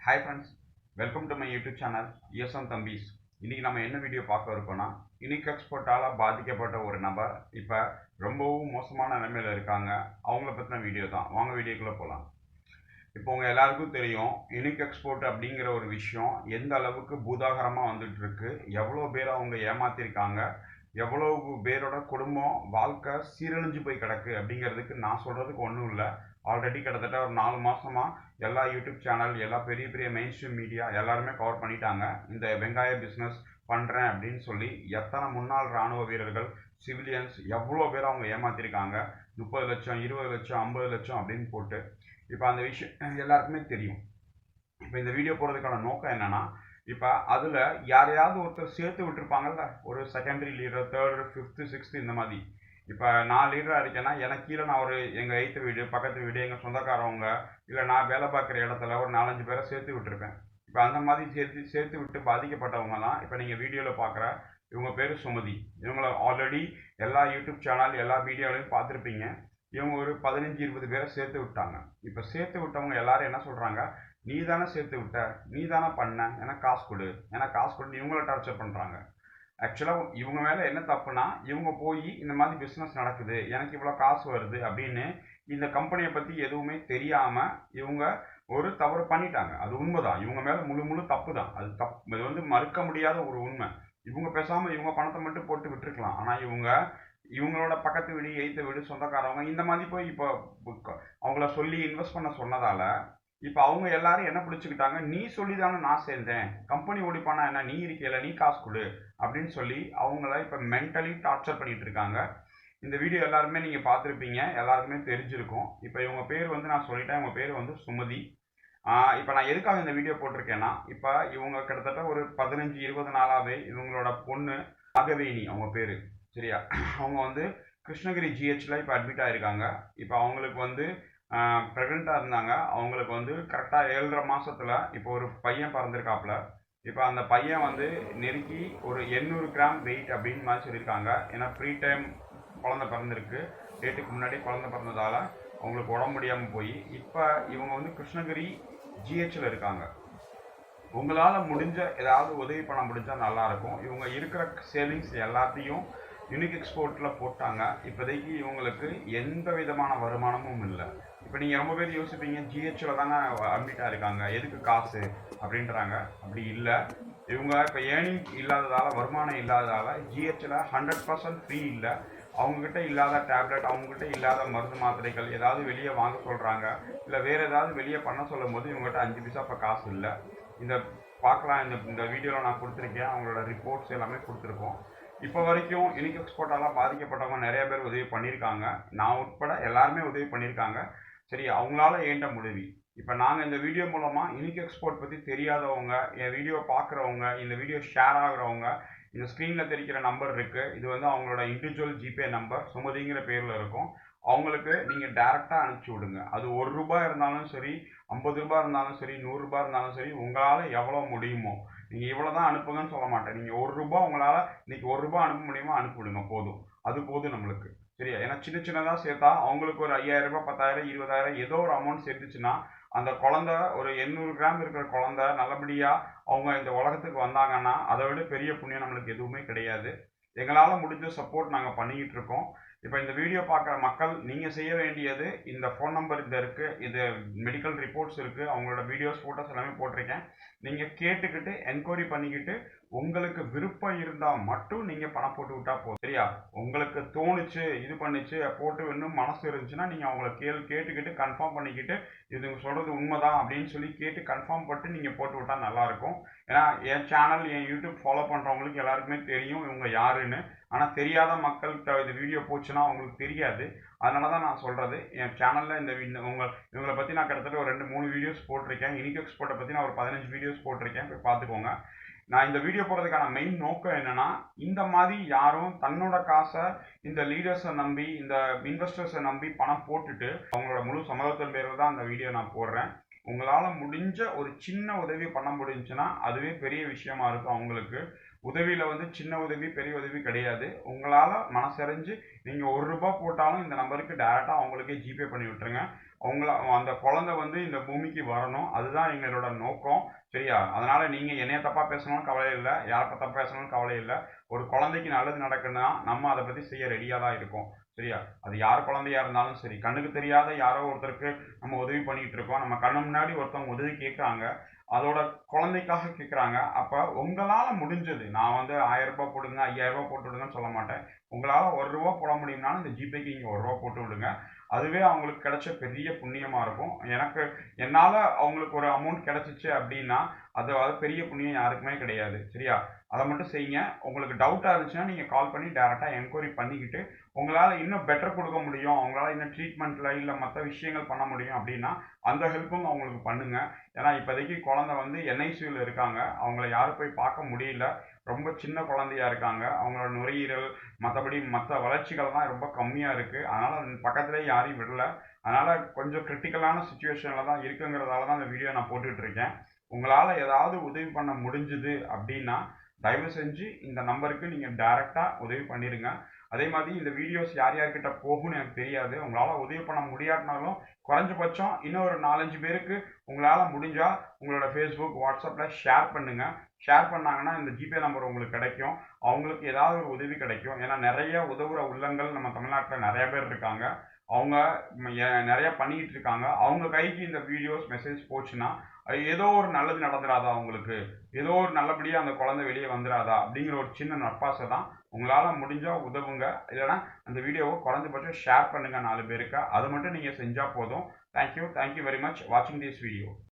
Hi friends welcome to my YouTube channel SM Thambis இன்றைக்கி நம்ம என்ன வீடியோ பார்க்க இருக்கோம்னா யூனிக் எக்ஸ்போர்ட்டால் பாதிக்கப்பட்ட ஒரு நபர் இப்போ ரொம்பவும் மோசமான நிலைமையில் இருக்காங்க. அவங்கள பற்றின வீடியோ தான். வாங்க வீடியோக்குள்ளே போகலாம் இப்போ உங்கள் எல்லாருக்கும் தெரியும் யூனிக் எக்ஸ்போர்ட் அப்படிங்கிற ஒரு விஷயம் எந்த அளவுக்கு பூதாகரமாக வந்துட்டுருக்கு எவ்வளோ பேர் அவங்க ஏமாத்திருக்காங்க எவ்வளோ பேரோட குடும்பம் வாழ்க்கை சீரழிஞ்சு போய் கிடக்கு அப்படிங்கிறதுக்கு நான் சொல்கிறதுக்கு ஒன்றும் இல்லை. ஆல்ரெடி கிட்டத்தட்ட ஒரு நாலு மாதமாக எல்லா யூடியூப் சேனல் எல்லா பெரிய பெரிய மெயின் ஸ்ட்ரீம் மீடியா எல்லாருமே கவர் பண்ணிட்டாங்க. இந்த வெங்காய பிஸ்னஸ் பண்ணுறேன் அப்படின்னு சொல்லி எத்தனை முன்னாள் இராணுவ வீரர்கள் சிவிலியன்ஸ் எவ்வளோ பேர் அவங்க ஏமாத்திருக்காங்க? முப்பது லட்சம் இருபது லட்சம் ஐம்பது லட்சம் அப்படின்னு போட்டு. இப்போ அந்த விஷயம் எல்லாருக்குமே தெரியும். இப்போ இந்த வீடியோ போடுறதுக்கான நோக்கம் என்னென்னா இப்போ அதில் யாரையாவது ஒருத்தர் சேர்த்து விட்டுருப்பாங்கல்ல? ஒரு secondary leader third fifth sixth இந்த மாதிரி. இப்போ நான் லீடராக இருக்கேன்னா எனக்கு கீழே நான் ஒரு எங்கள் எய்த்து வீடு பக்கத்து வீடு எங்கள் சொந்தக்காரவங்க இல்லை நான் வேலை பார்க்குற இடத்துல ஒரு நாலஞ்சு பேரை சேர்த்து விட்டுருப்பேன். இப்போ அந்த மாதிரி சேர்த்து சேர்த்து விட்டு பாதிக்கப்பட்டவங்க தான் இப்போ நீங்கள் வீடியோவில் பார்க்குற இவங்க பேர் சுமதி. இவங்களை ஆல்ரெடி எல்லா யூடியூப் சேனல் எல்லா வீடியோலையும் பார்த்துருப்பீங்க. இவங்க ஒரு பதினஞ்சு இருபது பேரை சேர்த்து விட்டாங்க. இப்போ சேர்த்து விட்டவங்க எல்லாரும் என்ன சொல்கிறாங்க நீ தானே சேர்த்து விட்ட நீ தானே பண்ண எனக்கு காசு கொடு எனக்கு காசு கொடு இவங்கள டார்ச்சர் பண்ணுறாங்க ஆக்சுவலாக இவங்க மேலே என்ன தப்புனா இவங்க போய் இந்த மாதிரி பிஸ்னஸ் நடக்குது எனக்கு இவ்வளோ காசு வருது அப்படின்னு இந்த கம்பெனியை பற்றி எதுவுமே தெரியாமல் இவங்க ஒரு தவறு பண்ணிட்டாங்க. அது உண்மைதான். இவங்க மேலே முழு முழு தப்பு தான் அது தப்பு இது வந்து மறுக்க முடியாத ஒரு உண்மை. இவங்க பேசாமல் இவங்க பணத்தை மட்டும் போட்டு விட்டுருக்கலாம். ஆனால் இவங்க இவங்களோட பக்கத்து வீடு எய்த்த வீடு சொந்தக்காரவங்க இந்த மாதிரி போய் இப்போ அவங்கள சொல்லி இன்வெஸ்ட் பண்ண சொன்னதால இப்போ அவங்க எல்லாரும் என்ன பிடிச்சிக்கிட்டாங்க? நீ சொல்லி தானே நான் சேர்ந்தேன் கம்பெனி ஓடிப்பானா என்ன? நீ இருக்கையில நீ காசு கொடு அப்படின்னு சொல்லி அவங்கள இப்போ மென்டலி டார்ச்சர் பண்ணிட்டு இருக்காங்க. இந்த வீடியோ எல்லாருமே நீங்கள் பார்த்துருப்பீங்க. எல்லாருக்குமே தெரிஞ்சிருக்கும். இப்போ இவங்க பேர் வந்து நான் சொல்லிட்டேன். இவங்க பேர் வந்து சுமதி. இப்போ நான் எதுக்காக இந்த வீடியோ போட்டிருக்கேன்னா இப்போ இவங்க கிட்டத்தட்ட ஒரு பதினஞ்சு இருபது நாளாகவே இவங்களோட பொண்ணு அகவேணி அவங்க பேர். சரியா? அவங்க வந்து கிருஷ்ணகிரி ஜிஹெச்சில் இப்போ அட்மிட் ஆகிருக்காங்க இப்போ அவங்களுக்கு வந்து ப்ரெக்னெண்ட்டாக இருந்தாங்க. அவங்களுக்கு வந்து கரெக்டாக ஏழரை மாதத்தில் இப்போ ஒரு பையன் பிறந்திருக்காப்புல. இப்போ அந்த பையன் வந்து நெருக்கி ஒரு எண்ணூறு கிராம் வெயிட் அப்படின்னு மாதிரி சொல்லியிருக்காங்க. ஏன்னா ஃப்ரீ டைம் குழந்த பிறந்திருக்கு. டேட்டுக்கு முன்னாடி குழந்த பிறந்ததால அவங்களுக்கு உடம்பு முடியாமல் போய் இப்போ இவங்க வந்து கிருஷ்ணகிரி ஜிஹெச்சில் இருக்காங்க. உங்களால் முடிஞ்ச ஏதாவது உதவி பண்ண முடிஞ்சால் நல்லாயிருக்கும் இவங்க இருக்கிற சேவிங்ஸ் எல்லாத்தையும் யூனிக் எக்ஸ்போர்ட்டில் போட்டாங்க. இப்போதைக்கு இவங்களுக்கு எந்த விதமான வருமானமும் இல்லை. இப்போ நீங்கள் ரொம்ப பேர் யோசிப்பீங்க ஜிஹெச்சில் தானே அட்மிட்டாக இருக்காங்க எதுக்கு காசு அப்படின்றாங்க. அப்படி இல்லை. இவங்க இப்போ ஏர்னிங் இல்லாததால் வருமானம் இல்லாததால் ஜிஹெச்சில் ஹண்ட்ரட் பர்சன்ட் ஃப்ரீ இல்லை. அவங்கக்கிட்ட இல்லாத டேப்லெட் அவங்கக்கிட்ட இல்லாத மருந்து மாத்திரைகள் ஏதாவது வெளியே வாங்க சொல்கிறாங்க இல்லை வேறு ஏதாவது வெளியே பண்ண சொல்லும் போது இவங்ககிட்ட அஞ்சு பைசா இப்போ காசு இல்லை. இந்த பார்க்கலாம் இந்த இந்த வீடியோவில் நான் கொடுத்துருக்கேன். அவங்களோட ரிப்போர்ட்ஸ் எல்லாமே கொடுத்துருக்கோம். இப்போ வரைக்கும் யூனிக் எக்ஸ்போர்ட்டாலாம் பாதிக்கப்பட்டவங்க நிறைய பேர் உதவி பண்ணியிருக்காங்க. நான் உட்பட எல்லாருமே உதவி பண்ணியிருக்காங்க. சரி அவங்களால ஏண்ட முடிவி? இப்போ நாங்கள் இந்த வீடியோ மூலமாக இனிக் எக்ஸ்போர்ட் பற்றி தெரியாதவங்க என் வீடியோ பார்க்குறவங்க இந்த வீடியோ ஷேர் ஆகுறவங்க இந்த ஸ்க்ரீனில் தெரிக்கிற நம்பர் இருக்குது இது வந்து அவங்களோட இண்டிவிஜுவல் ஜிபே நம்பர் சுமதிங்கிற பேரில் இருக்கும். அவங்களுக்கு நீங்கள் டேரெக்டாக அனுப்பிச்சி விடுங்க. அது ஒரு ரூபாய் இருந்தாலும் சரி ஐம்பது ரூபாய் இருந்தாலும் சரி நூறுரூபா இருந்தாலும் சரி உங்களால் எவ்வளோ முடியுமோ நீங்கள் இவ்வளோ தான் அனுப்புங்கன்னு சொல்ல மாட்டேன். நீங்கள் ஒரு ரூபா உங்களால் இன்றைக்கி ஒரு ரூபா அனுப்ப முடியுமோ அனுப்பிவிடுங்க போதும். அது போதும் நம்மளுக்கு. சரியா ஏன்னா சின்ன சின்னதாக சேர்த்தா அவங்களுக்கு ஒரு ஐயாயிரம் ரூபாய் பத்தாயிரம் இருபதாயிரம் ஏதோ ஒரு அமௌண்ட் சேர்த்துச்சுன்னா அந்த குழந்த ஒரு எண்ணூறு கிராம் இருக்கிற குழந்த நல்லபடியாக அவங்க இந்த உலகத்துக்கு வந்தாங்கன்னா அதை விட பெரிய புண்ணியம் நம்மளுக்கு எதுவுமே கிடையாது. எங்களால் முடிஞ்ச சப்போர்ட் நாங்கள் பண்ணிக்கிட்டு இருக்கோம். இப்போ இந்த வீடியோ பார்க்குற மக்கள் நீங்கள் செய்ய வேண்டியது இந்த ஃபோன் நம்பர் இந்த இருக்குது இது மெடிக்கல் ரிப்போர்ட்ஸ் இருக்குது அவங்களோட வீடியோஸ் ஃபோட்டோஸ் எல்லாமே போட்டிருக்கேன். நீங்கள் கேட்டுக்கிட்டு என்கொயரி பண்ணிக்கிட்டு உங்களுக்கு விருப்பம் இருந்தால் மட்டும் நீங்கள் பணம் போட்டு விட்டா போதும். சரியா? உங்களுக்கு தோணுச்சு இது பண்ணுச்சு போட்டு இன்னும் மனசு இருந்துச்சுன்னா நீங்கள் அவங்கள கேள் கேட்டுக்கிட்டு கன்ஃபார்ம் பண்ணிக்கிட்டு இது சொல்கிறது உண்மைதான் அப்படின்னு சொல்லி கேட்டு கன்ஃபார்ம் பண்ணிட்டு நீங்கள் போட்டு விட்டால் நல்லாயிருக்கும் ஏன்னா என் சேனல் என் யூடியூப் ஃபாலோ பண்ணுறவங்களுக்கு எல்லாருக்குமே தெரியும் இவங்க யாருன்னு. ஆனால் தெரியாத மக்கள்கிட்ட இந்த வீடியோ போச்சுன்னா அவங்களுக்கு தெரியாது. அதனால தான் நான் சொல்கிறது என் சேனலில் இந்த உங்கள் இவங்களை பற்றி நான் கிட்டத்தட்ட ஒரு ரெண்டு மூணு வீடியோஸ் போட்டிருக்கேன். யூனிக் எக்ஸ்போர்ட்டை பற்றி நான் ஒரு பதினஞ்சு வீடியோஸ் போட்டிருக்கேன். போய் பார்த்துக்கோங்க. நான் இந்த வீடியோ போடுறதுக்கான மெயின் நோக்கம் என்னன்னா இந்த மாதிரி யாரும் தன்னோட காசை இந்த லீடர்ஸை நம்பி இந்த இன்வெஸ்டர்ஸை நம்பி பணம் போட்டுட்டு அவங்களோட முழு சமூகத்தின் பேரில் தான் அந்த வீடியோ நான் போடுறேன். உங்களால் முடிஞ்ச ஒரு சின்ன உதவி பண்ண முடிஞ்சுன்னா அதுவே பெரிய விஷயமா இருக்கும் அவங்களுக்கு. உதவியில் வந்து சின்ன உதவி பெரிய உதவி கிடையாது. உங்களால் மனசறிஞ்சு நீங்கள் ஒரு ரூபா போட்டாலும் இந்த நம்பருக்கு டேரெக்டாக அவங்களுக்கே ஜிபே பண்ணி விட்டுருங்க. அவங்கள அந்த குழந்தை வந்து இந்த பூமிக்கு வரணும். அதுதான் எங்களோட நோக்கம். சரியா? அதனால் நீங்கள் என்னைய தப்பாக பேசணும்னு கவலை இல்லை. யாரை தப்பாக பேசணும்னு கவலை இல்லை. ஒரு குழந்தைக்கு நல்லது நடக்குன்னா நம்ம அதை பற்றி செய்ய ரெடியாக தான் இருக்கோம். சரியா? அது யார் குழந்தையா இருந்தாலும் சரி. கண்ணுக்கு தெரியாத யாரோ ஒருத்தருக்கு நம்ம உதவி பண்ணிட்டு இருக்கோம். நம்ம கண்ணு முன்னாடி ஒருத்தவங்க உதவி கேட்குறாங்க. அதோட குழந்தைக்காக கேட்குறாங்க அப்போ உங்களால் முடிஞ்சது நான் வந்து ஆயிரம் ரூபாய் போடுங்க ஐயாயிரம் ரூபாய் போட்டு விடுங்கன்னு சொல்ல மாட்டேன். உங்களால் ஒரு ரூபா போட முடியும்னாலும் இந்த ஜிபேக்கு நீங்கள் ஒரு ரூபா போட்டு விடுங்க. அதுவே அவங்களுக்கு கிடைச்ச பெரிய புண்ணியமாக இருக்கும். எனக்கு என்னால் அவங்களுக்கு ஒரு அமௌண்ட் கிடச்சிச்சு அப்படின்னா அதாவது பெரிய புண்ணியம் யாருக்குமே கிடையாது சரியா? அதை மட்டும் செய்யுங்க. உங்களுக்கு டவுட்டாக இருந்துச்சுன்னா நீங்கள் கால் பண்ணி டேரெக்டாக என்கொயரி பண்ணிக்கிட்டு உங்களால் இன்னும் பெட்டர் கொடுக்க முடியும் அவங்களால இன்னும் ட்ரீட்மெண்ட்டில் இல்லை மற்ற விஷயங்கள் பண்ண முடியும் அப்படின்னா அந்த ஹெல்ப்பும் அவங்களுக்கு பண்ணுங்க. ஏன்னா இப்போதைக்கு குழந்தை வந்து என்ஐசியூவில் இருக்காங்க. அவங்கள யாரும் போய் பார்க்க முடியல. ரொம்ப சின்ன குழந்தையா இருக்காங்க. அவங்களோட நுரையீரல் மற்றபடி மற்ற வளர்ச்சிகள்லாம் ரொம்ப கம்மியாக இருக்குது அதனால் பக்கத்துலேயே யாரையும் விடல. அதனால் கொஞ்சம் கிரிட்டிக்கலான சுச்சுவேஷனில் தான் இருக்குங்கிறதால தான் இந்த வீடியோ நான் போட்டுட்டு இருக்கேன். உங்களால் ஏதாவது உதவி பண்ண முடிஞ்சுது அப்படின்னா தயவு செஞ்சு இந்த நம்பருக்கு நீங்கள் டைரெக்டாக உதவி பண்ணிடுங்க அதே மாதிரி இந்த வீடியோஸ் யார் யார்கிட்ட போகும்னு எனக்கு தெரியாது. உங்களால் உதவி பண்ண முடியாட்டினாலும் குறைஞ்சபட்சம் இன்னும் ஒரு நாலஞ்சு பேருக்கு உங்களால் முடிஞ்சால் உங்களோட ஃபேஸ்புக் வாட்ஸ்அப்பில் ஷேர் பண்ணுங்கள் ஷேர் பண்ணாங்கன்னா இந்த ஜிபே நம்பர் உங்களுக்கு கிடைக்கும். அவங்களுக்கு ஏதாவது ஒரு உதவி கிடைக்கும். ஏன்னா நிறைய உதவுற உள்ளங்கள் நம்ம தமிழ்நாட்டில் நிறைய பேர் இருக்காங்க. அவங்க நிறைய பண்ணிக்கிட்டு இருக்காங்க. அவங்க கைக்கு இந்த வீடியோஸ் மெசேஜ் போச்சுன்னா ஏதோ ஒரு நல்லது நடந்துடாதா உங்களுக்கு? ஏதோ ஒரு நல்லபடியாக அந்த குழந்தை வெளியே வந்துடாதா அப்படிங்கிற ஒரு சின்ன நட்பாசை தான் உங்களால் முடிஞ்சால் உதவுங்க. இல்லைனா அந்த வீடியோவை குறைஞ்சபட்சம் ஷேர் பண்ணுங்கள் நாலு பேருக்கு. அது மட்டும் நீங்கள் செஞ்சால் போதும். Thank you thank you very much வாட்சிங் திஸ் வீடியோ